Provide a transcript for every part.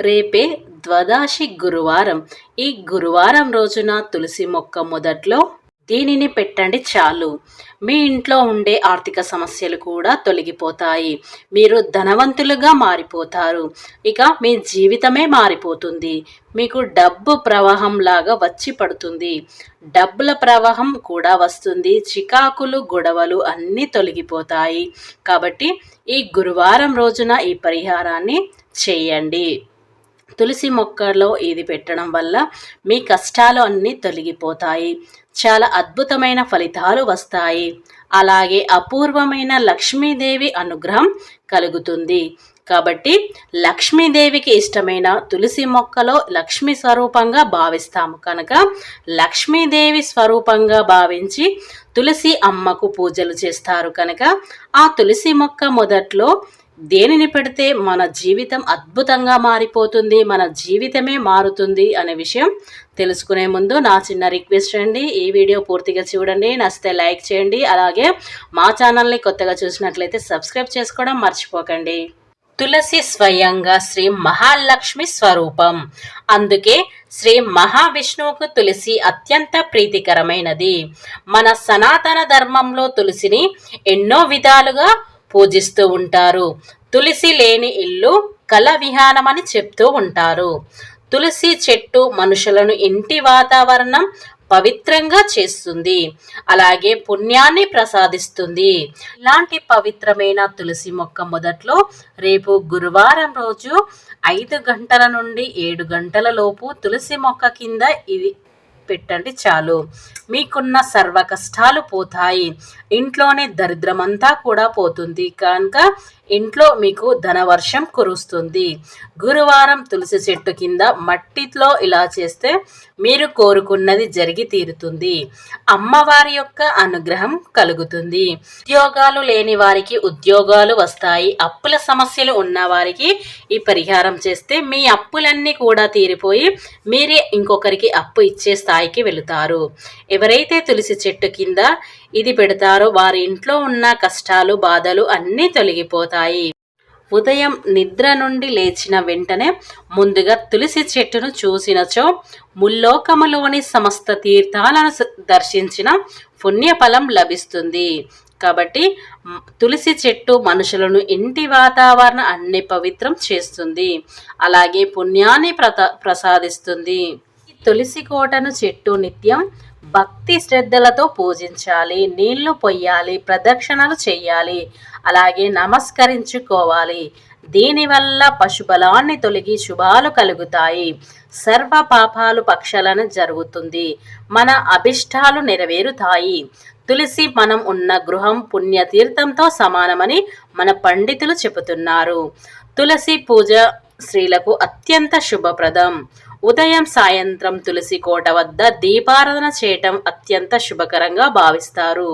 రేపే ద్వదాశి గురువారం. ఈ గురువారం రోజున తులసి మొక్క మొదట్లో దీనిని పెట్టండి చాలు. మీ ఇంట్లో ఉండే ఆర్థిక సమస్యలు కూడా తొలగిపోతాయి. మీరు ధనవంతులుగా మారిపోతారు. ఇక మీ జీవితమే మారిపోతుంది. మీకు డబ్బు ప్రవాహం లాగా వచ్చి పడుతుంది. డబ్బుల ప్రవాహం కూడా వస్తుంది. చికాకులు గొడవలు అన్నీ తొలగిపోతాయి. కాబట్టి ఈ గురువారం రోజున ఈ పరిహారాన్ని చేయండి. తులసి మొక్కలో ఇది పెట్టడం వల్ల మీ కష్టాలు అన్నీ తొలగిపోతాయి. చాలా అద్భుతమైన ఫలితాలు వస్తాయి. అలాగే అపూర్వమైన లక్ష్మీదేవి అనుగ్రహం కలుగుతుంది. కాబట్టి లక్ష్మీదేవికి ఇష్టమైన తులసి మొక్కలో లక్ష్మీ స్వరూపంగా భావిస్తాము కనుక లక్ష్మీదేవి స్వరూపంగా భావించి తులసి అమ్మకు పూజలు చేస్తారు కనుక ఆ తులసి మొక్క మొదట్లో దేనిని పెడితే మన జీవితం అద్భుతంగా మారిపోతుంది మన జీవితమే మారుతుంది అనే విషయం తెలుసుకునే ముందు నా చిన్న రిక్వెస్ట్ అండి. ఈ వీడియో పూర్తిగా చూడండి నచ్చితే లైక్ చేయండి అలాగే మా ఛానల్ని కొత్తగా చూసినట్లయితే సబ్స్క్రైబ్ చేసుకోవడం మర్చిపోకండి. తులసి స్వయంగా శ్రీ మహాలక్ష్మి స్వరూపం. అందుకే శ్రీ మహావిష్ణువుకు తులసి అత్యంత ప్రీతికరమైనది. మన సనాతన ధర్మంలో తులసిని ఎన్నో విధాలుగా పూజిస్తూ ఉంటారు. తులసి లేని ఇల్లు కల విహానమని చెప్తూ ఉంటారు. తులసి చెట్టు మనుషులను ఇంటి వాతావరణం పవిత్రంగా చేస్తుంది. అలాగే పుణ్యాన్ని ప్రసాదిస్తుంది. ఇలాంటి పవిత్రమైన తులసి మొక్క మొదట్లో రేపు గురువారం రోజు ఐదు గంటల నుండి ఏడు గంటల లోపు తులసి మొక్క కింద ఇది పెట్టండి చాలు. మీకున్న సర్వ కష్టాలు పోతాయి. ఇంట్లోనే దరిద్రమంతా కూడా పోతుంది. కనుక ఇంట్లో మీకు ధనవర్షం కురుస్తుంది. గురువారం తులసి చెట్టు కింద మట్టిలో ఇలా చేస్తే మీరు కోరుకున్నది జరిగి తీరుతుంది. అమ్మవారి యొక్క అనుగ్రహం కలుగుతుంది. ఉద్యోగాలు లేని వారికి ఉద్యోగాలు వస్తాయి. అప్పుల సమస్యలు ఉన్న వారికి ఈ పరిహారం చేస్తే మీ అప్పులన్నీ కూడా తీరిపోయి మీరే ఇంకొకరికి అప్పు ఇచ్చే స్థాయికి వెళుతారు. ఎవరైతే తులసి చెట్టు కింద ఇది పెడతారో వారి ఇంట్లో ఉన్న కష్టాలు బాధలు అన్నీ తొలగిపోతాయి. ఉదయం నిద్ర నుండి లేచిన వెంటనే ముందుగా తులసి చెట్టును చూసినచో ముల్లోకములోని సమస్త తీర్థాలను దర్శించిన పుణ్యఫలం లభిస్తుంది. కాబట్టి తులసి చెట్టు మనుషులను ఇంటి వాతావరణం అన్ని పవిత్రం చేస్తుంది. అలాగే పుణ్యాన్ని ప్రసాదిస్తుంది. తులసి కోటను చెట్టు నిత్యం భక్తి శ్రద్ధలతో పూజించాలి నీళ్ళు పొయ్యాలి ప్రదక్షిణలు చేయాలి అలాగే నమస్కరించుకోవాలి. దీనివల్ల పశుబలాన్ని తొలగి శుభాలు కలుగుతాయి. సర్వ పాపాలు పక్షలను జరుగుతుంది. మన అభిష్టాలు నెరవేరుతాయి. తులసి మనం ఉన్న గృహం పుణ్యతీర్థంతో సమానమని మన పండితులు చెబుతున్నారు. తులసి పూజ స్త్రీలకు అత్యంత శుభప్రదం. ఉదయం సాయంత్రం తులసి కోట వద్ద దీపారాధన చేయటం అత్యంత శుభకరంగా భావిస్తారు.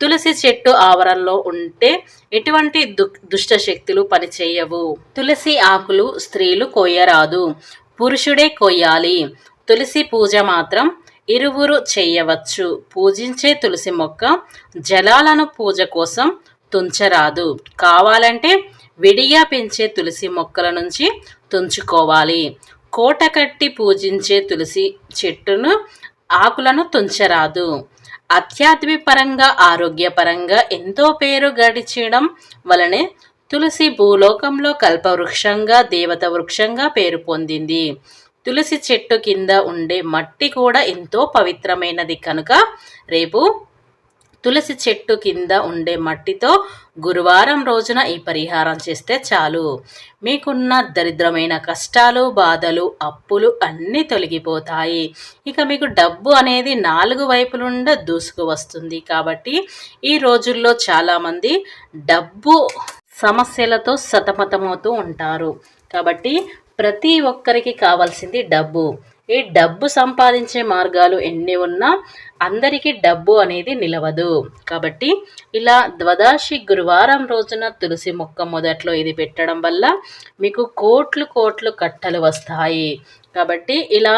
తులసి చెట్టు ఆవరణలో ఉంటే ఎటువంటి దు దుష్ట శక్తులు పనిచేయవు. తులసి ఆకులు స్త్రీలు కొయ్యరాదు పురుషుడే కొయ్యాలి తులసి పూజ మాత్రం ఇరువురు చేయవచ్చు. పూజించే తులసి మొక్క జలాలను పూజ కోసం తుంచరాదు. కావాలంటే విడిగా పెంచే తులసి మొక్కల నుంచి తుంచుకోవాలి. కోట కట్టి పూజించే తులసి చెట్టును ఆకులను తుంచరాదు. ఆధ్యాత్మికపరంగా ఆరోగ్యపరంగా ఎంతో పేరు గడిచడం వలనే తులసి భూలోకంలో కల్పవృక్షంగా దేవత వృక్షంగా పేరు పొందింది. తులసి చెట్టు కింద ఉండే మట్టి కూడా ఎంతో పవిత్రమైనది. కనుక రేపు తులసి చెట్టు కింద ఉండే మట్టితో గురువారం రోజున ఈ పరిహారం చేస్తే చాలు. మీకున్న దరిద్రమైన కష్టాలు బాధలు అప్పులు అన్నీ తొలగిపోతాయి. ఇక మీకు డబ్బు అనేది నాలుగు వైపులుండ దూసుకు వస్తుంది కాబట్టి ఈ రోజుల్లో చాలామంది డబ్బు సమస్యలతో సతమతమవుతూ ఉంటారు. కాబట్టి ప్రతి ఒక్కరికి కావాల్సింది డబ్బు. ఈ డబ్బు సంపాదించే మార్గాలు ఎన్ని ఉన్నా అందరికీ డబ్బు అనేది నిలవదు. కాబట్టి ఇలా ద్వదాశి గురువారం రోజున తులసి మొక్క మొదట్లో ఇది పెట్టడం వల్ల మీకు కోట్లు కోట్లు కట్టలు వస్తాయి. కాబట్టి ఇలా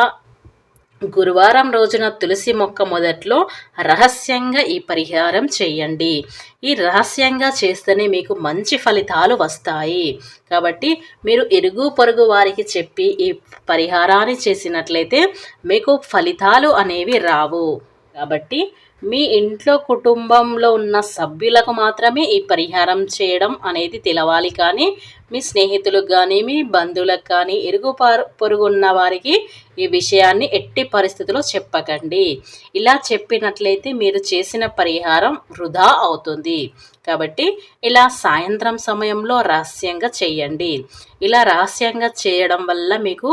గురువారం రోజున తులసి మొక్క మొదట్లో రహస్యంగా ఈ పరిహారం చేయండి. ఈ రహస్యంగా చేస్తేనే మీకు మంచి ఫలితాలు వస్తాయి. కాబట్టి మీరు ఇరుగు పొరుగు వారికి చెప్పి ఈ పరిహారాన్ని చేసినట్లయితే మీకు ఫలితాలు అనేవి రావు. కాబట్టి మీ ఇంట్లో కుటుంబంలో ఉన్న సభ్యులకు మాత్రమే ఈ పరిహారం చేయడం అనేది తెలవాలి. కానీ మీ స్నేహితులకు కానీ మీ బంధువులకు కానీ ఇరుగు పొరుగు ఉన్న వారికి ఈ విషయాన్ని ఎట్టి పరిస్థితుల్లో చెప్పకండి. ఇలా చెప్పినట్లయితే మీరు చేసిన పరిహారం వృధా అవుతుంది. కాబట్టి ఇలా సాయంత్రం సమయంలో రహస్యంగా చేయండి. ఇలా రహస్యంగా చేయడం వల్ల మీకు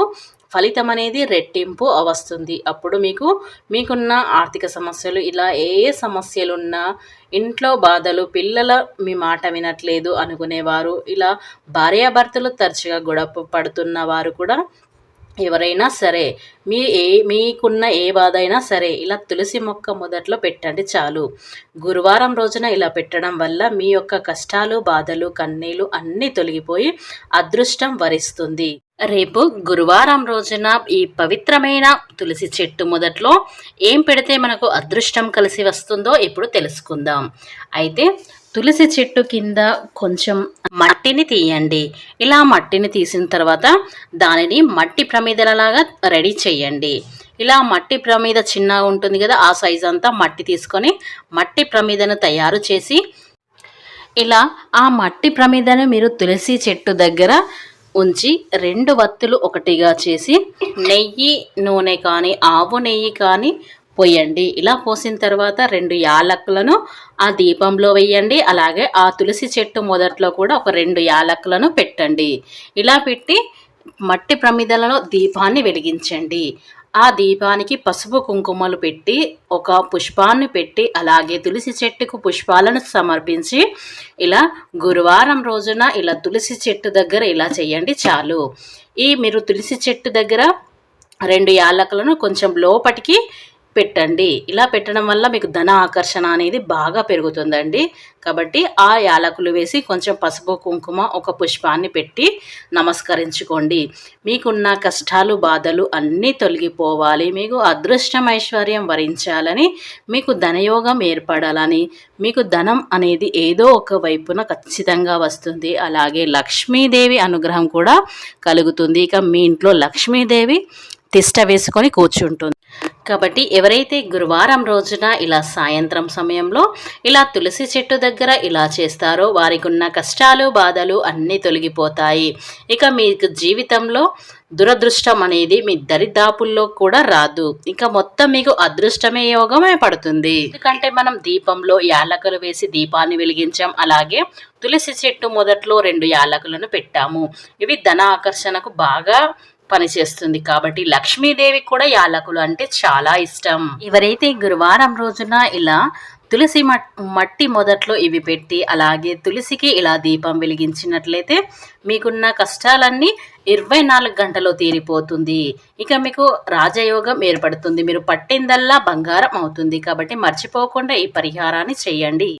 ఫలితం అనేది రెట్టింపు వస్తుంది. అప్పుడు మీకు మీకున్న ఆర్థిక సమస్యలు ఇలా ఏ సమస్యలు ఉన్నా ఇంట్లో బాధలు పిల్లల మీ మాట వినట్లేదు అనుకునేవారు ఇలా భార్యాభర్తలు తరచుగా గొడవ పడుతున్న వారు కూడా ఎవరైనా సరే మీ ఏ మీకున్న ఏ బాధ అయినా సరే ఇలా తులసి మొక్క మొదట్లో పెట్టండి చాలు. గురువారం రోజున ఇలా పెట్టడం వల్ల మీ యొక్క కష్టాలు బాధలు కన్నీలు అన్నీ తొలగిపోయి అదృష్టం వరిస్తుంది. రేపు గురువారం రోజున ఈ పవిత్రమైన తులసి చెట్టు మొదట్లో ఏం పెడితే మనకు అదృష్టం కలిసి వస్తుందో ఇప్పుడు తెలుసుకుందాం. అయితే తులసి చెట్టు కింద కొంచెం మట్టిని తీయండి. ఇలా మట్టిని తీసిన తర్వాత దానిని మట్టి ప్రమిదలలాగా రెడీ చేయండి. ఇలా మట్టి ప్రమిద చిన్నగా ఉంటుంది కదా ఆ సైజ్ అంతా మట్టి తీసుకొని మట్టి ప్రమిదను తయారు చేసి ఇలా ఆ మట్టి ప్రమిదను మీరు తులసి చెట్టు దగ్గర ఉంచి రెండు వత్తులు ఒకటిగా చేసి నెయ్యి నూనె కానీ ఆవు నెయ్యి కానీ పోయండి. ఇలా పోసిన తర్వాత రెండు యాలక్కులను ఆ దీపంలో వేయండి అలాగే ఆ తులసి చెట్టు మొదట్లో కూడా ఒక రెండు యాలక్కులను పెట్టండి. ఇలా పెట్టి మట్టి ప్రమిదలలో దీపాన్ని వెలిగించండి. ఆ దీపానికి పసుపు కుంకుమలు పెట్టి ఒక పుష్పాన్ని పెట్టి అలాగే తులసి చెట్టుకు పుష్పాలను సమర్పించి ఇలా గురువారం రోజున ఇలా తులసి చెట్టు దగ్గర ఇలా చేయండి చాలు. ఈ మీరు తులసి చెట్టు దగ్గర రెండు యాలకులను కొంచెం లోపటికి పెట్టండి. ఇలా పెట్టడం వల్ల మీకు ధన ఆకర్షణ అనేది బాగా పెరుగుతుందండి. కాబట్టి ఆ యాలకులు వేసి కొంచెం పసుపు కుంకుమ ఒక పుష్పాన్ని పెట్టి నమస్కరించుకోండి. మీకున్న కష్టాలు బాధలు అన్నీ తొలగిపోవాలి. మీకు అదృష్టం ఐశ్వర్యం వరించాలని మీకు ధనయోగం ఏర్పడాలని మీకు ధనం అనేది ఏదో ఒక వైపున ఖచ్చితంగా వస్తుంది. అలాగే లక్ష్మీదేవి అనుగ్రహం కూడా కలుగుతుంది. ఇక మీ ఇంట్లో లక్ష్మీదేవి తిష్ట వేసుకొని కూర్చుంటుంది. కాబట్టి ఎవరైతే గురువారం రోజున ఇలా సాయంత్రం సమయంలో ఇలా తులసి చెట్టు దగ్గర ఇలా చేస్తారో వారికి ఉన్న కష్టాలు బాధలు అన్నీ తొలగిపోతాయి. ఇక మీకు జీవితంలో దురదృష్టం అనేది మీ దరిదాపుల్లో కూడా రాదు. ఇంకా మొత్తం మీకు అదృష్టమే యోగమే పడుతుంది. ఎందుకంటే మనం దీపంలో యాలకులు వేసి దీపాన్ని వెలిగించాం. అలాగే తులసి చెట్టు మొదట్లో రెండు యాలకులను పెట్టాము. ఇవి ధన ఆకర్షణకు బాగా పనిచేస్తుంది కాబట్టి లక్ష్మీదేవి కూడా యాలకులు అంటే చాలా ఇష్టం. ఎవరైతే గురువారం రోజున ఇలా తులసి మట్టి మొదట్లో ఇవి పెట్టి అలాగే తులసికి ఇలా దీపం వెలిగించినట్లయితే మీకున్న కష్టాలన్నీ ఇరవై నాలుగు గంటలో తీరిపోతుంది. ఇక మీకు రాజయోగం ఏర్పడుతుంది. మీరు పట్టిందల్లా బంగారం అవుతుంది. కాబట్టి మర్చిపోకుండా ఈ పరిహారాన్ని చేయండి.